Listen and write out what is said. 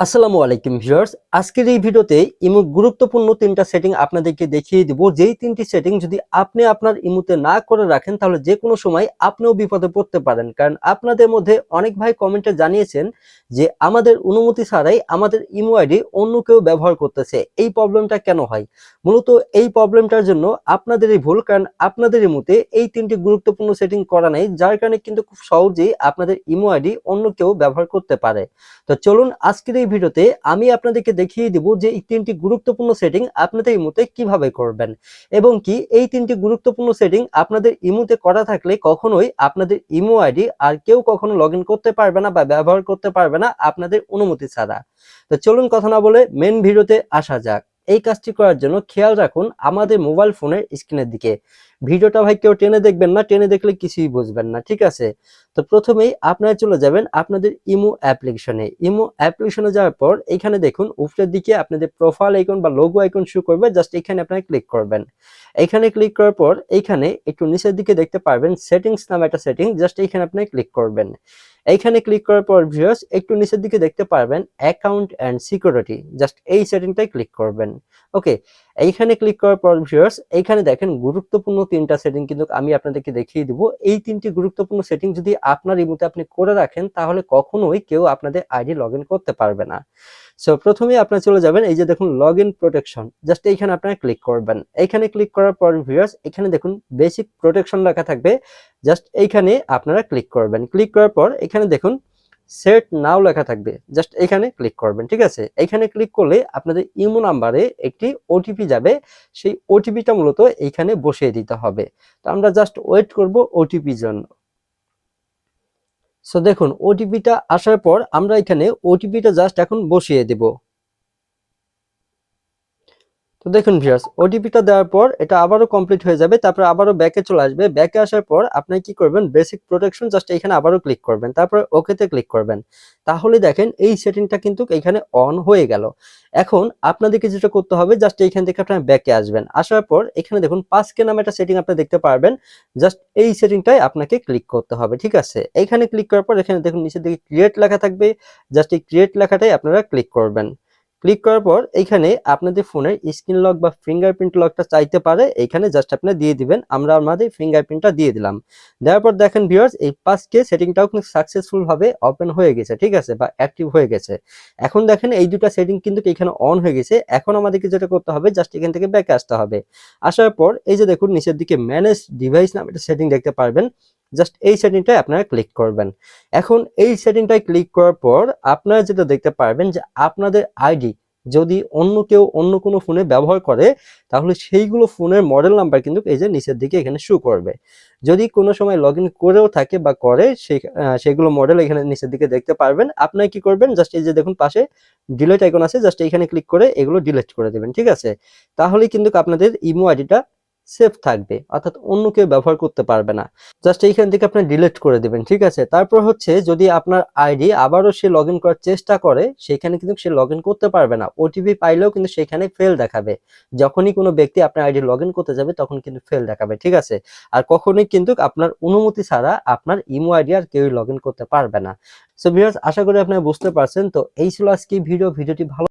আসসালামু আলাইকুম ভিউয়ার্স। আজকের এই ভিডিওতে ইমোর গুরুত্বপূর্ণ তিনটা সেটিং আপনাদেরকে দেখিয়ে দিব। যেই তিনটি সেটিং যদি আপনি আপনার ইমুতে না করে রাখেন, তাহলে যে কোনো সময় আপনিও বিপদে পড়তে পারেন। কারণ আপনাদের মধ্যে অনেক ভাই কমেন্টে জানিয়েছেন যে, আমাদের অনুমতি ছাড়াই আমাদের ইমো আইডি অন্য কেউ ব্যবহার করতেছে। এই প্রবলেমটা কেন হয়? মূলত এই প্রবলেমটার জন্য আপনাদেরই ভুল, কারণ আপনাদের ইমুতে এই তিনটি গুরুত্বপূর্ণ সেটিং করা নেই। যার কারণে কিন্তু খুব সহজেই আপনাদের ইমো আইডি অন্য কেউ ব্যবহার করতে পারে। তো চলুন আজকের এই ভিডিওতে আমি আপনাদেরকে দেখিয়ে দিব যে এই তিনটি গুরুত্বপূর্ণ সেটিং আপনাদের ইমোতে কীভাবে করবেন এবং কি এই তিনটি গুরুত্বপূর্ণ সেটিং আপনাদের ইমোতে করা থাকলে কখনোই আপনাদের ইমো আইডি আর কেউ কখনো লগ করতে পারবে না বা ব্যবহার করতে পারবে না আপনাদের অনুমতি ছাড়া। তো চলুন কথা না বলে মেন ভিডিওতে আসা যাক। এই কাজটি করার জন্য খেয়াল রাখুন আমাদের মোবাইল ফোনের স্ক্রিনের দিকে। ভিডিওটা ভাই কেউ টেনে দেখবেন না, টেনে দেখলে কিছুই বুঝবেন না, ঠিক আছে? তো প্রথমেই আপনারা চলে যাবেন আপনাদের ইমো অ্যাপ্লিকেশনে। ইমো অ্যাপ্লিকেশনে যাওয়ার পর এখানে দেখুন, উপরের দিকে আপনাদের প্রোফাইল আইকন বা লোগো আইকন শো করবে জাস্ট এখানে আপনারা ক্লিক করবেন। এখানে ক্লিক করার পর এইখানে একটু নিচের দিকে দেখতে পারবেন সেটিংস নামে একটা সেটিং জাস্ট এখানে আপনি ক্লিক করবেন। এইখানে ক্লিক করার পর ভিউয়ার্স একটু নিচের দিকে দেখতে পারবেন অ্যাকাউন্ট অ্যান্ড সিকিউরিটি জাস্ট এই সেটিংটাই ক্লিক করবেন। ওকে এইখানে ক্লিক করার পর ভিউয়ার্স এইখানে দেখেন গুরুত্বপূর্ণ তিনটা সেটিং কিন্তু আমি আপনাদেরকে দেখিয়ে দিব। এই তিনটি গুরুত্বপূর্ণ সেটিং যদি আপনার ইমোতে আপনি করে রাখেন, তাহলে কখনোই কেউ আপনাদের আইডি লগ করতে পারবে না। সো প্রথমে আপনারা চলে যাবেন, এই যে দেখুন লগ ইন প্রোটেকশন জাস্ট এইখানে আপনারা ক্লিক করবেন। এইখানে ক্লিক করার পর ভিউয়ার্স এখানে দেখুন বেসিক প্রোটেকশন লেখা থাকবে জাস্ট এইখানে আপনারা ক্লিক করবেন। ক্লিক করার পর এখানে দেখুন সেট নাও লেখা থাকবে। জাস্ট এখানে ক্লিক করবেন, ঠিক আছে? এখানে ক্লিক করলে আপনাদের ইমো নাম্বারে একটি ওটিপি যাবে। সেই ওটিপিটা মূলত এইখানে বসিয়ে দিতে হবে। তো আমরা জাস্ট ওয়েট করব ওটিপির জন্য। সো দেখুন ওটিপিটা আসার পর আমরা এখানে ওটিপিটা জাস্ট এখন বসিয়ে দেব। তো দেখুন ভিউয়ার্স ওটিপিটা দেওয়ার পর এটা আবারও কমপ্লিট হয়ে যাবে, তারপর আবারও ব্যাকে চলে আসবে। ব্যাকে আসার পর আপনি কি করবেন? বেসিক প্রোটেকশন জাস্ট এখানে আবারও ক্লিক করবেন, তারপর ওকেতে ক্লিক করবেন। তাহলে দেখেন এই সেটিংটা কিন্তু এখানে অন হয়ে গেল। এখন আপনাদেরকে যেটা করতে হবে জাস্ট এইখান থেকে আপনার ব্যাকে আসবেন। আসার পর এখানে দেখুন পাঁচকে নামে একটা সেটিং আপনি দেখতে পারবেন জাস্ট এই সেটিংটাই আপনাকে ক্লিক করতে হবে, ঠিক আছে? এখানে ক্লিক করার পর এখানে দেখুন নিচের দিকে ক্রিয়েট লেখা থাকবে জাস্ট এই ক্রিয়েট লেখাটাই আপনারা ক্লিক করবেন। ক্লিক করার পর এইখানে আপনাদের ফোনের স্ক্রিন লক বা ফিঙ্গারপ্রিন্ট লকটা চাইতে পারে। এইখানে জাস্ট আপনি দিয়ে দিবেন, আমরা আমাদের ফিঙ্গারপ্রিন্টটা দিয়ে দিলাম। দেওয়ার পর দেখেন ভিউয়ার্স এই পাঁচকে সেটিংটাও কিন্তু সাকসেসফুল ভাবে ওপেন হয়ে গেছে, ঠিক আছে? বা অ্যাক্টিভ হয়ে গেছে। এখন দেখেন এই দুটো সেটিং কিন্তু এখানে অন হয়ে গেছে। এখন আমাদেরকে যেটা করতে হবে জাস্ট এখান থেকে ব্যাকে আসতে হবে। আসার পর এই যে দেখুন, নিচের দিকে ম্যানেজ ডিভাইস নামে একটা সেটিং দেখতে পারবেন। জাস্ট এই সেটিংটাই আপনারা ক্লিক করবেন। এখন এই সেটিংটায় ক্লিক করার পর আপনারা যেটা দেখতে পারবেন যে আপনাদের আইডি যদি অন্য কেউ অন্য কোনো ফোনে ব্যবহার করে, তাহলে সেইগুলো ফোনের মডেল নাম্বার কিন্তু এই যে নিচের দিকে এখানে শো করবে। যদি কোনো সময় লগ করেও থাকে বা করে সেগুলো মডেল এখানে নিচের দিকে দেখতে পারবেন। আপনারা কি করবেন? জাস্ট এই যে দেখুন পাশে ডিলেট আইকন আছে জাস্ট এখানে ক্লিক করে এগুলো ডিলিট করে দেবেন, ঠিক আছে? তাহলে কিন্তু আপনাদের ইমো আইডিটা সেফ থাকবে, অর্থাৎ অন্য কেউ ব্যবহার করতে পারবে না। জাস্ট এইখান থেকে আপনি ডিলিট করে দেবেন, ঠিক আছে? তারপর হচ্ছে যদি আপনার আইডি আবারও সে লগ করার চেষ্টা করে, সেখানে কিন্তু সে লগ করতে পারবে না। ওটিপি পাইলেও কিন্তু সেখানে ফেল দেখাবে। যখনই কোনো ব্যক্তি আপনার আইডি লগ করতে যাবে, তখন কিন্তু ফেল দেখাবে, ঠিক আছে? আর কখনোই কিন্তু আপনার অনুমতি ছাড়া আপনার ইমো আইডি আর কেউই লগ করতে পারবে না। সো ভিউয়ার্স আশা করি আপনারা বুঝতে পারছেন। তো এই ছিল আজকে ভিডিও ভিডিওটি ভালো